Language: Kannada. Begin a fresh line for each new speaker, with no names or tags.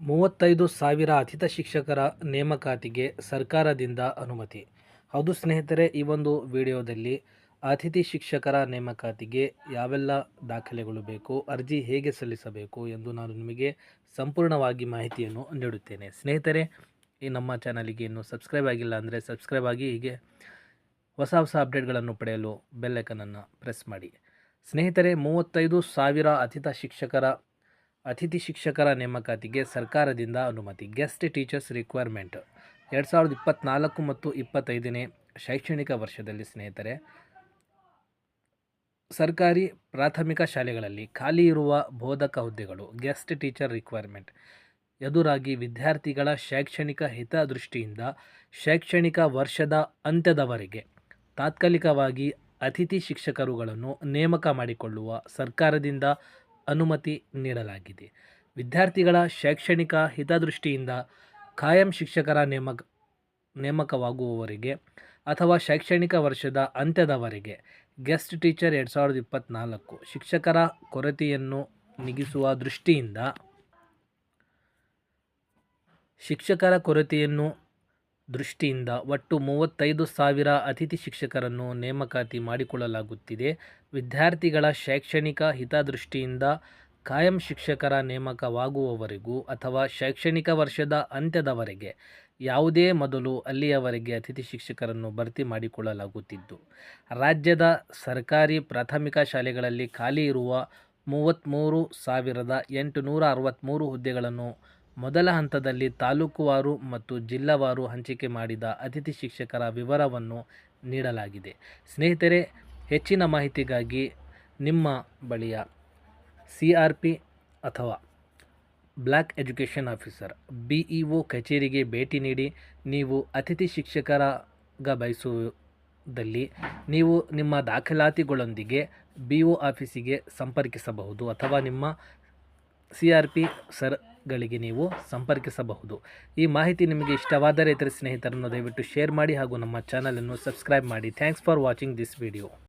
ಮೂವತ್ತೈದು ಸಾವಿರ ಅತಿಥ ಶಿಕ್ಷಕರ ನೇಮಕಾತಿಗೆ ಸರ್ಕಾರದಿಂದ ಅನುಮತಿ. ಹೌದು ಸ್ನೇಹಿತರೆ, ಈ ಒಂದು ವಿಡಿಯೋದಲ್ಲಿ ಅತಿಥಿ ಶಿಕ್ಷಕರ ನೇಮಕಾತಿಗೆ ಯಾವೆಲ್ಲ ದಾಖಲೆಗಳು ಬೇಕು, ಅರ್ಜಿ ಹೇಗೆ ಸಲ್ಲಿಸಬೇಕು ಎಂದು ನಾನು ನಿಮಗೆ ಸಂಪೂರ್ಣವಾಗಿ ಮಾಹಿತಿಯನ್ನು ನೀಡುತ್ತೇನೆ. ಸ್ನೇಹಿತರೆ, ಈ ನಮ್ಮ ಚಾನಲಿಗೆ ಇನ್ನೂ ಸಬ್ಸ್ಕ್ರೈಬ್ ಆಗಿಲ್ಲ ಅಂದರೆ ಸಬ್ಸ್ಕ್ರೈಬ್ ಆಗಿ, ಹೀಗೆ ಹೊಸ ಹೊಸ ಅಪ್ಡೇಟ್ಗಳನ್ನು ಪಡೆಯಲು ಬೆಲ್ಲೈಕನನ್ನು ಪ್ರೆಸ್ ಮಾಡಿ. ಸ್ನೇಹಿತರೆ, ಮೂವತ್ತೈದು ಸಾವಿರ ಅತಿಥ ಶಿಕ್ಷಕರ ಅತಿಥಿ ಶಿಕ್ಷಕರ ನೇಮಕಾತಿಗೆ ಸರ್ಕಾರದಿಂದ ಅನುಮತಿ, ಗೆಸ್ಟ್ ಟೀಚರ್ಸ್ ರಿಕ್ವೈರ್ಮೆಂಟ್. ಎರಡು ಸಾವಿರದ ಇಪ್ಪತ್ತ್ನಾಲ್ಕು ಮತ್ತು ಇಪ್ಪತ್ತೈದನೇ ಶೈಕ್ಷಣಿಕ ವರ್ಷದಲ್ಲಿ ಸ್ನೇಹಿತರೆ, ಸರ್ಕಾರಿ ಪ್ರಾಥಮಿಕ ಶಾಲೆಗಳಲ್ಲಿ ಖಾಲಿ ಇರುವ ಬೋಧಕ ಹುದ್ದೆಗಳು, ಗೆಸ್ಟ್ ಟೀಚರ್ ರಿಕ್ವೈರ್ಮೆಂಟ್. ಎದುರಾಗಿ ವಿದ್ಯಾರ್ಥಿಗಳ ಶೈಕ್ಷಣಿಕ ಹಿತದೃಷ್ಟಿಯಿಂದ ಶೈಕ್ಷಣಿಕ ವರ್ಷದ ಅಂತ್ಯದವರೆಗೆ ತಾತ್ಕಾಲಿಕವಾಗಿ ಅತಿಥಿ ಶಿಕ್ಷಕರುಗಳನ್ನು ನೇಮಕ ಮಾಡಿಕೊಳ್ಳುವ ಸರ್ಕಾರದಿಂದ ಅನುಮತಿ ನೀಡಲಾಗಿದೆ. ವಿದ್ಯಾರ್ಥಿಗಳ ಶೈಕ್ಷಣಿಕ ಹಿತದೃಷ್ಟಿಯಿಂದ ಕಾಯಂ ಶಿಕ್ಷಕರ ನೇಮಕ, ನೇಮಕವಾಗುವವರೆಗೆ ಅಥವಾ ಶೈಕ್ಷಣಿಕ ವರ್ಷದ ಅಂತ್ಯದವರೆಗೆ ಗೆಸ್ಟ್ ಟೀಚರ್ ಎರಡು ಸಾವಿರದ ಇಪ್ಪತ್ತ್ನಾಲ್ಕು ಶಿಕ್ಷಕರ ಕೊರತೆಯನ್ನು ನಿಗಿಸುವ ದೃಷ್ಟಿಯಿಂದ ಶಿಕ್ಷಕರ ಕೊರತೆಯನ್ನು ದೃಷ್ಟಿಯಿಂದ ಒಟ್ಟು ಮೂವತ್ತೈದು ಸಾವಿರ ಅತಿಥಿ ಶಿಕ್ಷಕರನ್ನು ನೇಮಕಾತಿ ಮಾಡಿಕೊಳ್ಳಲಾಗುತ್ತಿದೆ. ವಿದ್ಯಾರ್ಥಿಗಳ ಶೈಕ್ಷಣಿಕ ಹಿತದೃಷ್ಟಿಯಿಂದ ಕಾಯಂ ಶಿಕ್ಷಕರ ನೇಮಕವಾಗುವವರೆಗೂ ಅಥವಾ ಶೈಕ್ಷಣಿಕ ವರ್ಷದ ಅಂತ್ಯದವರೆಗೆ ಯಾವುದೇ ಮೊದಲು ಅಲ್ಲಿಯವರೆಗೆ ಅತಿಥಿ ಶಿಕ್ಷಕರನ್ನು ಭರ್ತಿ ಮಾಡಿಕೊಳ್ಳಲಾಗುತ್ತಿದ್ದು. ರಾಜ್ಯದ ಸರ್ಕಾರಿ ಪ್ರಾಥಮಿಕ ಶಾಲೆಗಳಲ್ಲಿ ಖಾಲಿ ಇರುವ ಮೂವತ್ತ್ಮೂರು ಸಾವಿರದ ಎಂಟುನೂರ ಅರವತ್ತ್ಮೂರು ಹುದ್ದೆಗಳನ್ನು ಮೊದಲ ಹಂತದಲ್ಲಿ ತಾಲೂಕುವಾರು ಮತ್ತು ಜಿಲ್ಲಾವಾರು ಹಂಚಿಕೆ ಮಾಡಿದ ಅತಿಥಿ ಶಿಕ್ಷಕರ ವಿವರವನ್ನು ನೀಡಲಾಗಿದೆ. ಸ್ನೇಹಿತರೆ, ಹೆಚ್ಚಿನ ಮಾಹಿತಿಗಾಗಿ ನಿಮ್ಮ ಬಳಿಯ ಸಿ ಆರ್ ಪಿ ಅಥವಾ block education officer, B E O ಕಚೇರಿಗೆ ಭೇಟಿ ನೀಡಿ ನೀವು ಅತಿಥಿ ಶಿಕ್ಷಕರಾಗ ಬಯಸುವುದಲ್ಲಿ ನೀವು ನಿಮ್ಮ ದಾಖಲಾತಿಗಳೊಂದಿಗೆ ಬಿ ಒ ಆಫೀಸಿಗೆ ಸಂಪರ್ಕಿಸಬಹುದು ಅಥವಾ ನಿಮ್ಮ ಸಿ ಆರ್ ಪಿ ಸರ್ಗಳಿಗೆ ನೀವು ಸಂಪರ್ಕಿಸಬಹುದು. ಈ ಮಾಹಿತಿ ನಿಮಗೆ ಇಷ್ಟವಾದರೆ, ಇತರ ಸ್ನೇಹಿತರನ್ನು ದಯವಿಟ್ಟು ಶೇರ್ ಮಾಡಿ ಹಾಗೂ ನಮ್ಮ ಚಾನಲನ್ನು ಸಬ್ಸ್ಕ್ರೈಬ್ ಮಾಡಿ. Thanks for watching this video.